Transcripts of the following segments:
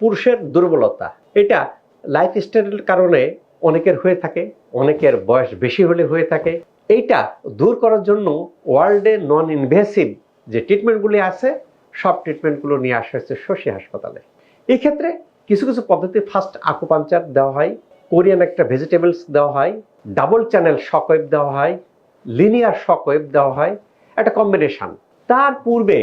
পুরুষের দুর্বলতা। এটা লাইফ স্টাইলের কারণে অনেকের হয়ে থাকে, অনেকের বয়স বেশি হলে হয়ে থাকে। এইটা দূর করার জন্য ওয়ার্ল্ডে নন ইনভেসিভ যে ট্রিটমেন্টগুলি আছে, সব ট্রিটমেন্টগুলো নিয়ে আসা হয়েছে শশী হাসপাতালে। এই ক্ষেত্রে কিছু কিছু পদ্ধতি ফার্স্ট আকুপাঞ্চার দেওয়া হয়, কোরিয়ান একটা ভেজিটেবলস দেওয়া হয় ডাবল চ্যানেল শকওয়েভ দেওয়া হয় লিনিয়ার শকওয়েভ দেওয়া হয়, একটা কম্বিনেশন তার পূর্বে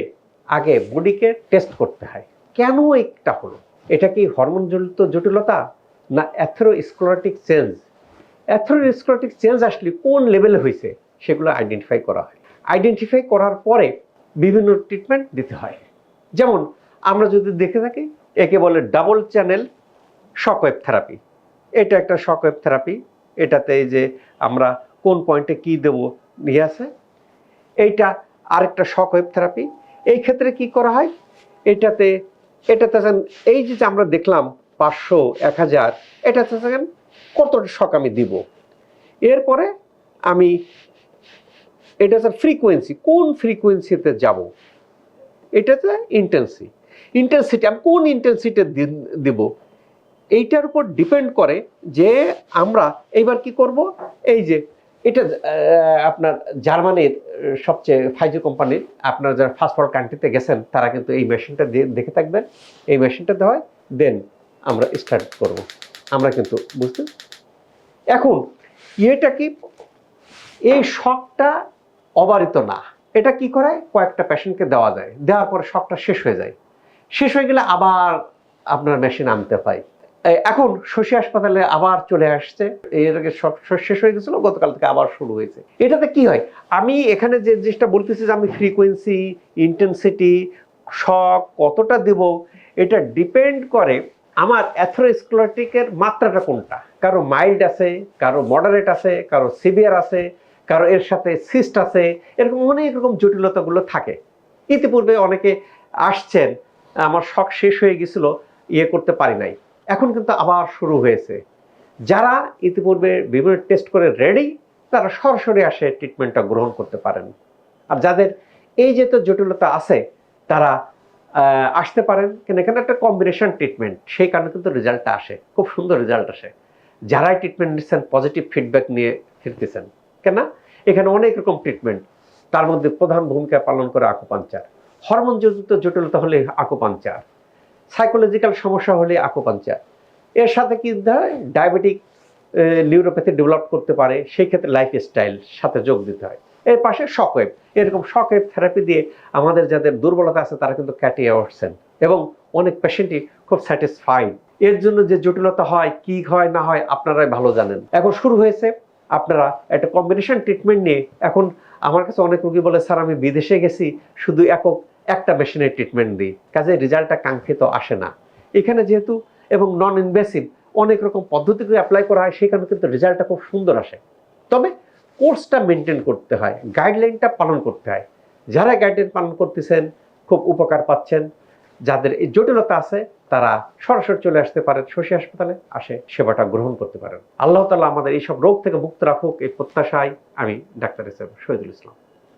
আগে বডিকে টেস্ট করতে হয়। কেন এটা হলো? এটা কি হরমোনজনিত জটিলতা না অ্যাথেরোস্ক্লোটিক চেঞ্জ অ্যাথেরোস্ক্লোটিক চেঞ্জ আসলে কোন লেভেলে হয়েছে সেগুলো আইডেন্টিফাই করা হয়। আইডেন্টিফাই করার পরে বিভিন্ন ট্রিটমেন্ট দিতে হয়। যেমন আমরা যদি দেখে থাকি, একে বলে ডাবল চ্যানেল শকওয়েভ থেরাপি এটা একটা শকওয়েভ থেরাপি এটাতে যে আমরা কোন পয়েন্টে কি দেব নিয়ে আছে। এইটা আরেকটা শকওয়েভ থেরাপি এই ক্ষেত্রে কি করা হয়? এটাতে এটাতে যেন এই যে আমরা দেখলাম পাঁচশো, এক হাজার এটাতে দেখেন কত শক আমি দিব? এরপরে আমি এটা হচ্ছে ফ্রিকোয়েন্সি কোন ফ্রিকোয়েন্সিতে যাব? এটাতে ইন্টেন্সি ইন্টেন্সিটি আমি কোন ইন্টেন্সিটি দিব? এইটার উপর ডিপেন্ড করে যে আমরা এইবার কি করব? এই যে, এটা আপনার জার্মানির সবচেয়ে ফাইজো কোম্পানির আপনারা যারা ফার্স্ট ওয়ার্ল্ড কান্ট্রিতে গেছেন, তারা কিন্তু এই মেশিনটা দেখে থাকবেন। এই মেশিনটা হয় দেন আমরা স্টার্ট করব। আমরা কিন্তু বুঝতে এখন, এটা কি, এই শখটা অবারিত না। এটা কি করে কয়েকটা পেশেন্টকে দেওয়া যায়। দেওয়ার পরে শখটা শেষ হয়ে যায়। শেষ হয়ে গেলে আবার আপনার মেশিন আনতে এই এখন শশী হাসপাতালে আবার চলে আসছে। এর আগে সব শেষ হয়ে গেছিল, গতকাল থেকে আবার শুরু হয়েছে। এটাতে কি হয়? আমি এখানে যে জিনিসটা বলতেছি যে আমি ফ্রিকোয়েন্সি ইন্টেন্সিটি শখ কতটা দেব, এটা ডিপেন্ড করে আমার অ্যাথ্রোস্ক্লোটিকের মাত্রাটা কোনটা। কারও মাইল্ড আছে, কারও মডারেট আছে, কারও সিভিয়ার আছে, কারও এর সাথে সিস্ট আছে, এরকম অনেক রকম জটিলতাগুলো থাকে। ইতিপূর্বে অনেকে আসছেন, আমার শখ শেষ হয়ে গেছিল ইয়ে করতে পারি নাই। এখন কিন্তু আবার শুরু হয়েছে। যারা ইতিপূর্বে বিভিন্ন টেস্ট করে রেডি তারা সরাসরি আসে ট্রিটমেন্টটা গ্রহণ করতে পারেন। আর যাদের এই যে তো জটিলতা আছে, তারা আসতে পারেন। কেন? এখানে একটা কম্বিনেশন ট্রিটমেন্ট সেই কারণে কিন্তু রেজাল্টটা আসে। খুব সুন্দর রেজাল্ট আসে। যারাই ট্রিটমেন্ট নিচ্ছেন পজিটিভ ফিডব্যাক নিয়ে ফিরতেছেন। কেন? এখানে অনেক রকম ট্রিটমেন্ট তার মধ্যে প্রধান ভূমিকা পালন করে আকুপাঞ্চার হরমোন জনিত জটিলতা হলে আকুপাঞ্চার সাইকোলজিক্যাল সমস্যা হলে আকুপাঞ্চার এর সাথে কি হয়? ডায়াবেটিক নিউরোপ্যাথি ডেভেলপ করতে পারে, সেই ক্ষেত্রে লাইফ স্টাইল সাথে যোগ দিতে হয়। এর পাশে শকওয়েভ এরকম শকওয়েভ থেরাপি দিয়ে আমাদের যাদের দুর্বলতা আছে, তারা কিন্তু কাটিয়ে উঠছেন এবং অনেক পেশেন্টই খুব স্যাটিসফাইড এর জন্য যে জটিলতা হয়, কি হয়, না হয়, আপনারাই ভালো জানেন। এখন শুরু হয়েছে। আপনারা একটা কম্বিনেশন ট্রিটমেন্ট নিয়ে, এখন আমার কাছে অনেক রোগী বলে, স্যার, আমি বিদেশে গেছি, শুধু একক একটা মেশিনের ট্রিটমেন্ট দিই। কাজে রেজাল্টটা কাঙ্ক্ষিত আসে না। এখানে যেহেতু এবং নন ইনভেসিভ অনেক রকম পদ্ধতিকে অ্যাপ্লাই করা হয় সেখানে কিন্তু রেজাল্টটা খুব সুন্দর আসে। তবে কোর্সটা মেনটেন করতে হয় গাইডলাইনটা পালন করতে হয়। যারা গাইডলাইন পালন করতেছেন, খুব উপকার পাচ্ছেন। যাদের এই জটিলতা আছে, তারা সরাসরি চলে আসতে পারেন, শশী হাসপাতালে আসে, সেবাটা গ্রহণ করতে পারেন। আল্লাহ তালা আমাদের এইসব রোগ থেকে মুক্ত রাখুক, এই প্রত্যাশায় আমি ডাক্তার হিসেবে শহীদুল ইসলাম।